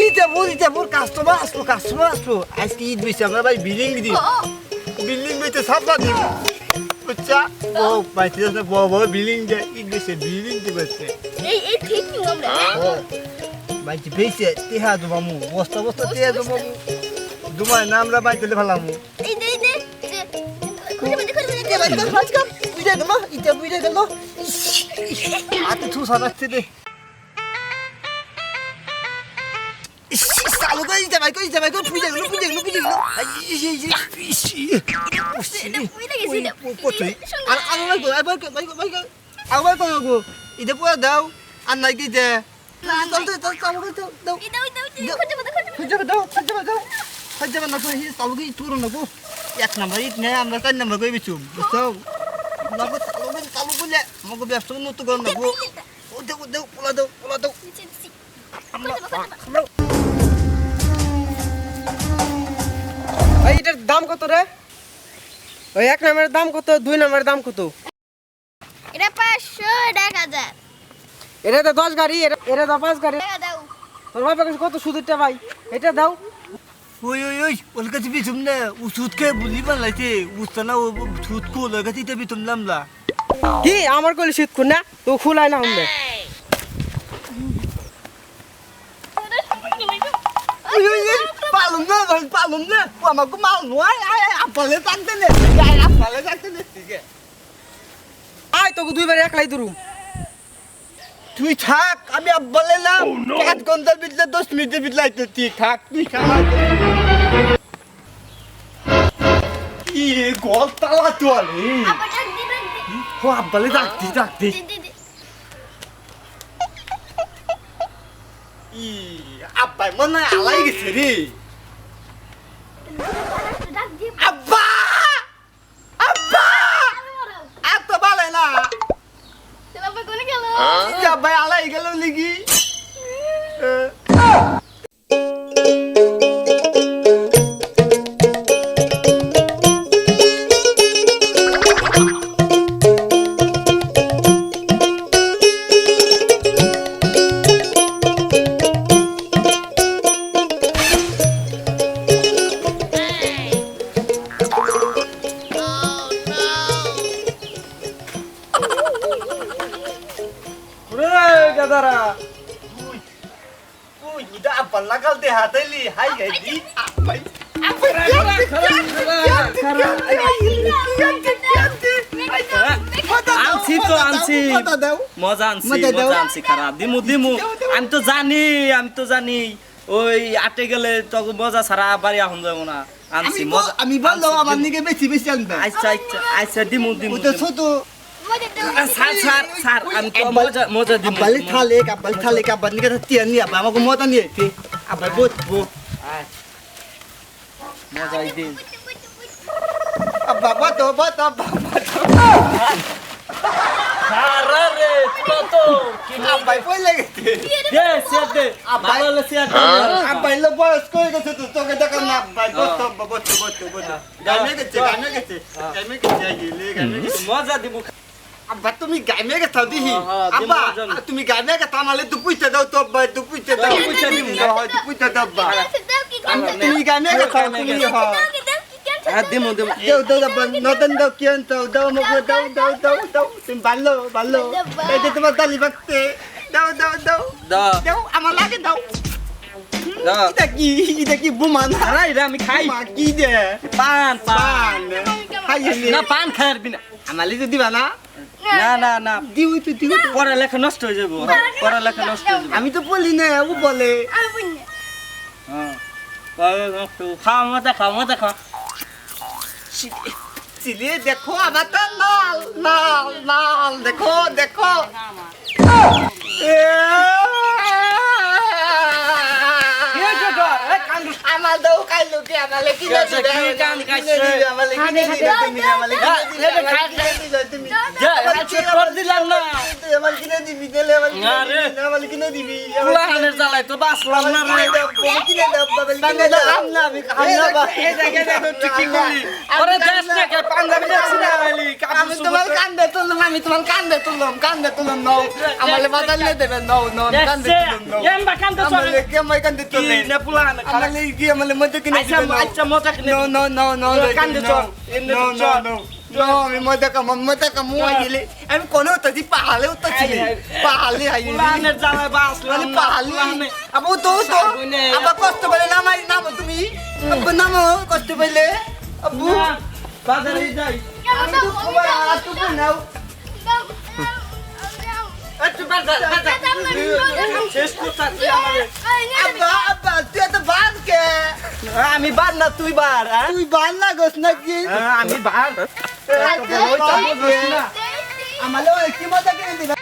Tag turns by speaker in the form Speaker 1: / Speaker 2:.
Speaker 1: ইটা মোর customer আসলো customer আসলো। আজকে ঈদ বেশি আমরা ভাই বিল্ডিং দিই। বিল্ডিং বেচে সাপলা দিব বুঝছা? ও। পাইতে যাচ্ছে বড় বড় বিল্ডিং যায় ঈদ বেশি বিল্ডিং দিবেছে
Speaker 2: এই এই ঠিক নি আমরা
Speaker 1: বাইতে বেশি তেহা দমামু বস্তা বস্তা তেহা দমামু দুমাই না আমরা বাইতে ভালামু
Speaker 2: এই দে দে
Speaker 1: ইটা বুইটা গেল আতে থু সাদাচ্ছে দে। সালু কই ইটা বাই কই ইটা বাই কই পুজা গেল পুজা গেল পুজা গেল। আর আর বাই কই বাই কই বাই কই গো? ইটা পুরা দাও। আর নাই কি দে চল তো চল চল দাও। দাও
Speaker 2: এই দাও
Speaker 1: এক নাম্বার ইট নে আমরা চার নাম্বার কই বিচুম বুঝছ? চালু করে করলে আমাকে ব্যস্ত নতো গন নাকো ও দেও দেও পোলা দাও পোলা দাও। আমরা
Speaker 3: দাম কত রে? ওই এক নম্বরের দাম কত দুই নম্বরের দাম কত?
Speaker 2: এটা পাঁচশো এটা এক হাজার
Speaker 3: এটা তো দশ গাড়ি এটা তো পাঁচ গাড়ি। তোর বাবা কত সুদুরটা ভাই? এটা দাও।
Speaker 1: ওই ওই ওই ওর কাছে পিছুম না ও সুদকে বুঝি পালাইছে। উস্তা না ও সুদ খুল ওর কাছে তুমি নামলা।
Speaker 3: কি? আমার কলি সুদ খুন না? তো খুলাই না আমরা।
Speaker 1: ওই ওই। পালুম না ভাই পালুম না। ও আমাকে মাল নয় আয় আয় আপলে টানতে নে আয় আপলে টানতে নে ঠিক।
Speaker 3: আয় তোকে দুইবার একলাই ধরুম
Speaker 1: তুই থাক আমি আব্বাল এলাম পাঁচ ঘণ্টার ভিতরে দশ মিনিটের ভিতরে আইতে তুই থাক তুই খাওয়া কি গল তালা তো আরে ও আব্বালে ডাকতি ডাকতি
Speaker 2: দি দি দি।
Speaker 1: ই আব্বাই মনে হয় আলাই গেছে রে
Speaker 2: ডাক দি
Speaker 1: আব্বা আব্বা এত ভালো না
Speaker 2: বাবা কোনে গেল
Speaker 1: এই আলাই গেল নাকি
Speaker 4: আনছি তো আনছি মজা আনছি
Speaker 1: মজা দাও।
Speaker 4: মজা আনছি খারাপ দিমু দিমু আমি তো জানি আমি তো জানি ওই আটে গেলে তো মজা ছাড়া বাড়ি আহম যাব না আনছি মজা
Speaker 1: আমি বলল
Speaker 4: আনছি,
Speaker 1: আমার। নিকে বেশি বেশি আনবে
Speaker 4: আচ্ছা আচ্ছা আচ্ছা দিমু দিমু।
Speaker 1: ছোট আব্বালে। থালে আব্বালে থালে আব্বার নিকে তিয়ান নি আব্বা আমাকে মতা নিয়ে তে আব্বা বট বো
Speaker 4: মজাই দিন
Speaker 1: আব্বা বট বট আব্বা
Speaker 4: খারা রে তো তো কি
Speaker 1: আব্বা কই লাগেছে
Speaker 4: দে সেট দে। ভালো হলে সেট দে।
Speaker 1: আব্বা বয়স কই গেছে তো তোকে দেখা না। আব্বা বট বট বট বট গামে গেছে গামে গেছে। গামে গেছে গেলে গামে গেছে।
Speaker 4: মজা দিমু।
Speaker 1: আব্বা তুমি গাইমে গেছো দিহি?
Speaker 4: হ্যাঁ, দিমু
Speaker 1: আব্বা। তুমি গাইমে গেছো আমালে দুপুইতে দাও তো আব্বা দুপুইতে দাও।
Speaker 4: দুপুইতে দিমু।
Speaker 1: হয় দুপুইতে দাও আব্বা।
Speaker 2: দাও
Speaker 1: তুমি গাইমে গেছো
Speaker 4: গাইমে
Speaker 1: তুমি
Speaker 4: গেছো।
Speaker 1: হ্যাঁ।
Speaker 2: দাও দাও
Speaker 4: হ্যাঁ দিমু দিমু।
Speaker 1: দাও দাও আব্বা নতুন দাও কি আনতো দাও আমাকে দাও দাও দাও দাও তুমি ভালো ভালো এই যে তোমার দালি বাকতে দাও দাও দাও। দাও। আমার লাগে দাও। এটা কি এটা কি বুমা না?
Speaker 4: আরে রে আমি খাই।
Speaker 1: কি দে
Speaker 4: পান পান।
Speaker 1: পান। খাই
Speaker 4: না পান খাইবি না
Speaker 1: আমালে তো দিবা না?
Speaker 4: না না না
Speaker 1: দিও তো দিও তো।
Speaker 4: পড়ালেখা নষ্ট হয়ে যাব। পড়ালেখা নষ্ট হয়ে যাব।
Speaker 1: আমি তো বলি না ও বলে।
Speaker 4: হ্যাঁ। খাওয়া খাওয়া খাওয়া
Speaker 1: চিলিয়ে দেখো আমার তো লাল লাল লাল দেখো দেখো। আমার আমার
Speaker 4: আচ্ছা, তোর দিলাম না।
Speaker 1: আমালে কি দিবি গেলে আমালে
Speaker 4: না রে।
Speaker 1: আমালে কি দিবি
Speaker 4: ফুলাহানের জ্বালায় তো বাঁচলাম না রে ওরে দেশ না। কে পাঞ্জাবি দেশ না আইলি
Speaker 1: আমি তোমার কান্দে তুললাম আমি তোমার কান্দে তুললাম কান্দে তুললাম নাও। আমালে বাদালে দেবেন নাও নাও কান্দে তুললাম নাও।
Speaker 4: এম বাকান্ত চলে।
Speaker 1: আমালে কি আমায় কান্দে
Speaker 4: কি
Speaker 1: তুললেন
Speaker 4: না ফুলাহান
Speaker 1: আমালে কি আমালে মধ্যে কিনে
Speaker 4: আচ্ছা
Speaker 1: দিবেন
Speaker 4: আচ্ছা মজা কিনে
Speaker 1: No, no, no, no,
Speaker 4: No,
Speaker 1: no,
Speaker 4: কান্দে
Speaker 1: no,
Speaker 4: চল, এমনি
Speaker 1: no,
Speaker 4: তো
Speaker 1: no,
Speaker 4: চল।
Speaker 1: no. No, আমি মজা কাম মজা কাম আইলে আমি কোন উত্তরছি পাহালে উত্তরছি
Speaker 4: আই, আই।
Speaker 1: পাহালে আইলে
Speaker 4: ফুলাহানের জ্বালায় বাঁচলাম
Speaker 1: মানে
Speaker 4: না
Speaker 1: পাহালে
Speaker 4: ফুলাহানে
Speaker 1: আবু তো তো
Speaker 4: সাগুনে।
Speaker 1: আবার কষ্ট পেলে নামাই নামো তুমি আব্বু নামো কষ্ট পেলে আব্বু
Speaker 4: না, বাজারে যাই
Speaker 1: আমি তো খবর আর তো নাও
Speaker 4: একটু বাজার বাজার শেষ করতে আমাদের
Speaker 1: আব্বা আব্বা তুই এত বার কে
Speaker 4: আমি বার না তুই বার হ্যাঁ?
Speaker 1: তুই বার না গোস নাকি
Speaker 4: হ্যাঁ, আমি বার
Speaker 1: আমালে কি মজা কিনে দিবে